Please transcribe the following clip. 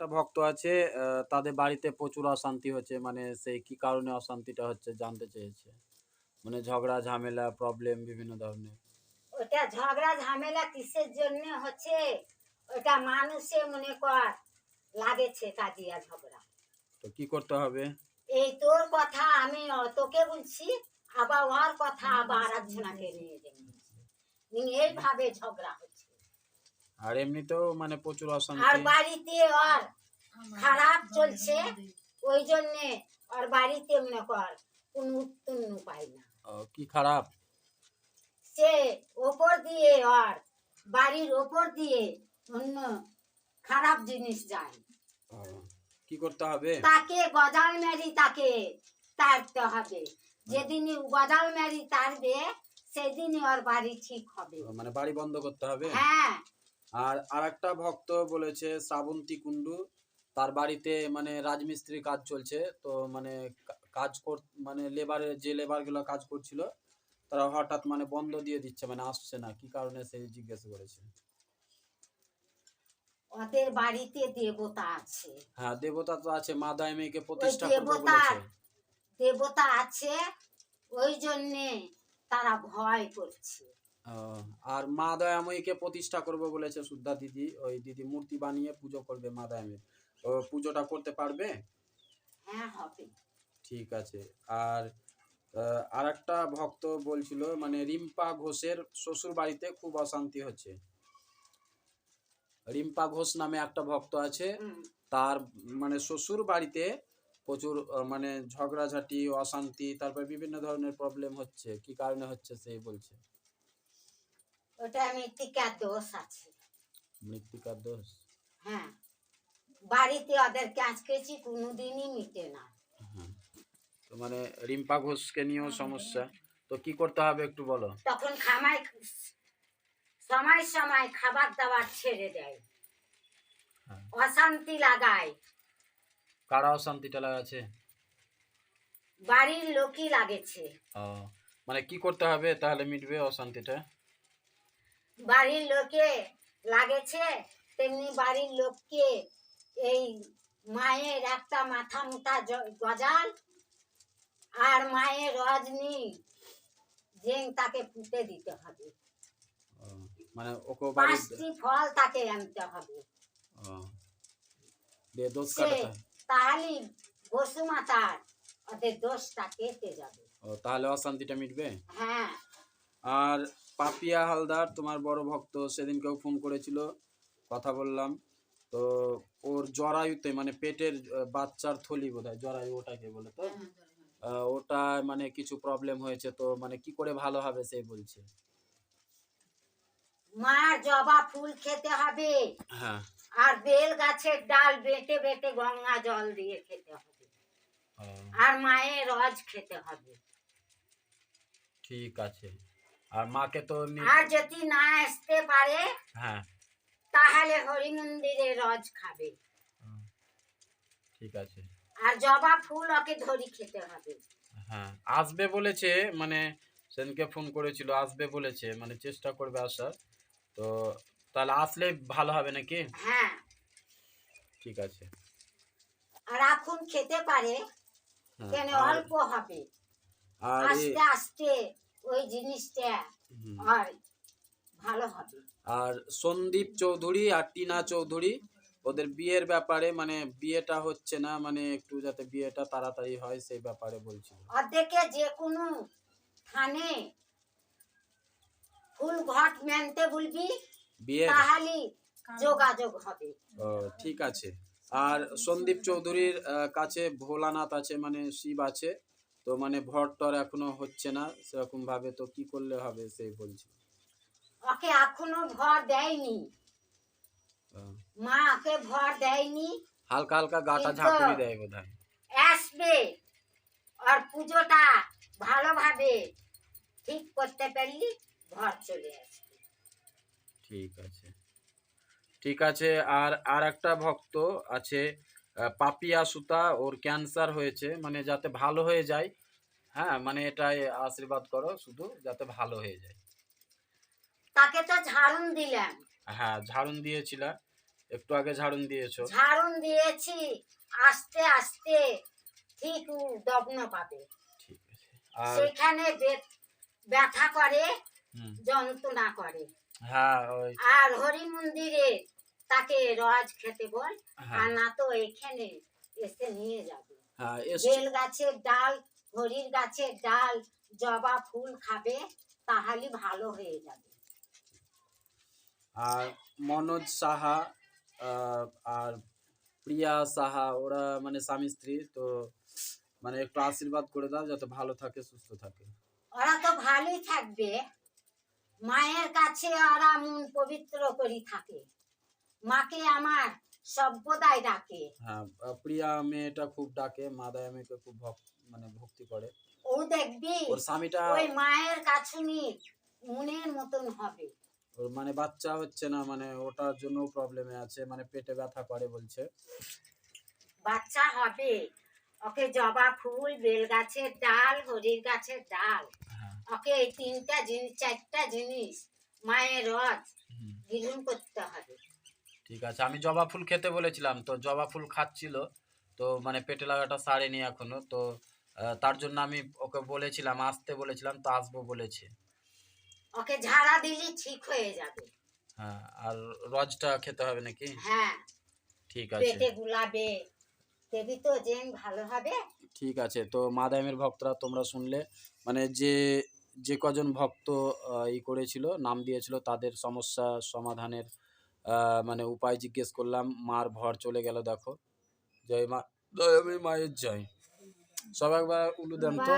একটা ভক্ত আছে তাদের বাড়িতে প্রচুর অশান্তি হচ্ছে মানে সেই কি কারণে অশান্তিটা হচ্ছে জানতে চেয়েছে। মানে ঝগড়া ঝামেলা প্রবলেম বিভিন্ন ধরনের। ওটা ঝগড়া ঝামেলা কিসের জন্য হচ্ছে? ওটা মানুষে মনে কর লাগেছে কাজিয়া ঝগড়া। তো কি করতে হবে? এই তোর কথা আমি তোকে বলছি আবার ওর কথা আবার একজনাকে নিয়ে নিয়ে এইভাবে ঝগড়া আর এমনিতেও মানে প্রচুর অশান্তি। আর বাড়িতে ওর খারাপ চলছে ওই জন্যে ওর বাড়িতে মনে কর কোনো উত্তন্ন পায় না। কি খারাপ? সে ওপর দিয়ে ওর বাড়ির ওপর দিয়ে অন্য খারাপ জিনিস যায়। কি করতে হবে? তাকে গজাল মেরি তাকে তাড়তে হবে। যেদিনই গজাল মেরি তাড়বে সেদিনই ওর বাড়ি ঠিক হবে। মানে বাড়ি বন্ধ করতে হবে? হ্যাঁ। আর আরেকটা ভক্ত বলেছে শ্রাবন্তী কুণ্ডু। তার বাড়িতে মানে রাজমিস্ত্রি কাজ চলছে। তো মানে কাজ কর মানে লেবারের যে লেবারগুলো কাজ করছিল তারা হঠাৎ মানে বন্ধ দিয়ে দিচ্ছে মানে আসছে না। কি কারণে সে জিজ্ঞেস করেছে? ওদের বাড়িতে দেবতা আছে। হ্যাঁ দেবতা তো আছে মা দাইমেকে প্রতিষ্ঠা বলেছে। দেবতা আছে ওই জন্যে তারা ভয় করছে। আর মা দয়াময়ীকে প্রতিষ্ঠা করবে বলেছে সুদ্ধা দিদি। ওই দিদি মূর্তি বানিয়ে পুজো করবে মা দয়াময়ী ও পুজোটা করতে পারবে? হ্যাঁ হবে। ঠিক আছে। আর আর একটা ভক্ত বলছিল মানে রিম্পা ঘোষের শ্বশুর বাড়িতে খুব অশান্তি হচ্ছে। রিম্পা ঘোষ নামে একটা ভক্ত আছে তার মানে শ্বশুর বাড়িতে প্রচুর মানে ঝগড়াঝাটি অশান্তি তারপর বিভিন্ন ধরনের প্রবলেম হচ্ছে। কি কারণে হচ্ছে সেই বলছে? ওটা মৃত্তিকার দোষ আছে। মৃত্তিকার দোষ? হ্যাঁ। বাড়িতে ওদের ক্যাঁচকেচি কোনোদিনই মিটে না। হ্যাঁ। তো মানে রিম্পা ঘোষকে নিয়েও সমস্যা। তো কি করতে হবে একটু বলো? তখন খামাই সময় সময় খাবার দাবার ছেড়ে দেয়। হ্যাঁ। অশান্তি লাগায়। কারা অশান্তিটা লাগাচ্ছে? বাড়ির লোকই লাগেছে। ও, মানে কি করতে হবে তাহলে মিটবে অশান্তিটা? বাড়ির লোকে লাগেছে তেমনি বাড়ির লোককে এই মায়ের একটা মাথা জ- গজাল আর মায়ের রজনী জেং তাকে পুঁতে দিতে হবে। মানে ওকে পাঁচটি ফল তাকে আনতে হবে। ও, দিয়ে দোষ সে কাটাতে হয়। তাহলেই বসুমাতার ওদের দোষটা কেটে যাবে ও তাহলে অশান্তিটা মিটবে? হ্যাঁ। আর পাপিয়া হালদার তোমার বড় ভক্ত সেদিনকেও ফোন করেছিল কথা বললাম। তো ওর জরায়ুতে মানে পেটের বাচ্চার থলি বোধ হয় জরায়ু ওটাকে বলে তো? ওটা মানে কিছু প্রবলেম হয়েছে তো মানে কি করে ভালো হবে সেই বলছে। মার জবা ফুল খেতে হবে। হ্যাঁ। আর বেল গাছের ডাল বেটে বেটে গঙ্গা জল দিয়ে খেতে হবে। আর মায়ের রজ খেতে হবে। ঠিক আছে। আর মাকে তো আর যদি না আসতে পারে হ্যাঁ। তাহলে হরি মন্দিরে রজ খাবে। ঠিক আছে। আর জবা ফুল ওকে ধরি খেতে হবে। হ্যাঁ আসবে বলেছে মানে সেদিনকে ফোন করেছিল আসবে বলেছে মানে চেষ্টা করবে আসার। তো তাহলে আসলে ভালো হবে নাকি? হ্যাঁ। ঠিক আছে। আর এখন খেতে পারে হ্যাঁ, কেন অল্প হবে। আর আস্তে আস্তে। ওই জিনিসটা। আর ভালো হবে। আর সন্দীপ চৌধুরী আর টিনা চৌধুরী ওদের বিয়ের ব্যাপারে মানে বিয়েটা হচ্ছে না মানে একটু যাতে বিয়েটা তাড়াতাড়ি হয় সেই ব্যাপারে বলছিল অর্ধেকে যে কোনো থানে ফুল ঘট মানতে বলবি বিয়ের। তাহলে যোগাযোগ হবে। ও, ঠিক আছে। আর সন্দীপ চৌধুরীর আহ, কাছে ভোলানাথ আছে মানে শিব আছে। তো মানে ভর টর এখনও হচ্ছে না সেরকম ভাবে তো কি করলে হবে সেই বলছি। ওকে এখনও ভর দেয়নি। মা ওকে ভর দেয়নি। হালকা হালকা গাটা ঝাঁকুনি দেয় বোধ হয় আসবে আর পুজোটা ভালোভাবে ঠিক করতে পারলি ঘর চলে আসবে। ঠিক আছে। ঠিক আছে আর আর একটা ভক্ত আছে পাপিয়া সুতা ওর ক্যান্সার হয়েছে মানে যাতে ভালো হয়ে যায়। হ্যাঁ মানে এটাই আশীর্বাদ করো শুধু যাতে ভালো হয়ে যায়। তাকে তো ঝাড়ুন দিলাম হ্যাঁ ঝাড়ুন দিয়েছিলা একটু আগে ঝাড়ুন দিয়েছ। ঝাড়ুন দিয়েছি আস্তে আস্তে ঠিক দগ্ন পাবে। ঠিক আছে। আর সেখানে ব্যথা করে যন্ত্রণা করে। হ্যাঁ ওই আর হরি মন্দিরে তাকে রজ খেতে বল হ্যাঁ। আর না তো এখানে এসে নিয়ে যাবে। হ্যাঁ বেল গাছের ডাল হরির গাছের ডাল জবা ফুল খাবে তাহলে ভালো হয়ে যাবে। আর মনোজ সাহা আর প্রিয়া সাহা ওরা মানে স্বামী স্ত্রী তো মানে একটু আশীর্বাদ করে দাও যাতে ভালো থাকে সুস্থ থাকে। ওরা তো ভালোই থাকবে। মায়ের কাছে ওরা মন পবিত্র করি থাকে। মাকে আমার সভ্যতায় ডাকে। হ্যাঁ প্রিয়া মেয়েটা খুব ডাকে মাদায়া মেয়েকে খুব মানে ভক্তি করে। ও দেখবি ওর স্বামীটা ওই মায়ের কাছুনি মনের মতন হবে। ওর মানে বাচ্চা হচ্ছে না মানে ওটার জন্য প্রবলেমে আছে মানে পেটে ব্যথা করে বলছে। বাচ্চা হবে। ওকে জবা ফুল বেল গাছের ডাল হরির গাছের ডাল। হ্যাঁ। ওকে এই তিনটা জিনিস চারটা জিনিস মায়ের হুম, গ্রহণ করতে হবে। ঠিক আছে। আমি জবা ফুল খেতে বলেছিলাম তো জবা ফুল খাচ্ছিল তো মানে পেটে লাগাটা সারেনি এখনও তো তার জন্য আমি ওকে বলেছিলাম আসতে বলেছিলাম তো আসব বলেছে। ওকে ঝাড়া দিলে ঠিক হয়ে যাবে। হ্যাঁ আর রজটা খেতে হবে নাকি? হ্যাঁ। ঠিক আছে। পেটে গুলাবে। দেবী তো জেন ভালো হবে। ঠিক আছে তো মাদামের ভক্তরা তোমরা শুনলে মানে যে যে কজন ভক্ত ই করেছিল নাম দিয়েছিল তাদের সমস্যা সমাধানের মানে উপায় জিজ্ঞেস করলাম, মার ভর চলে গেল, দেখো। জয় মা জয় আমি মায়ের জয়। সব একবার উলু দেন তো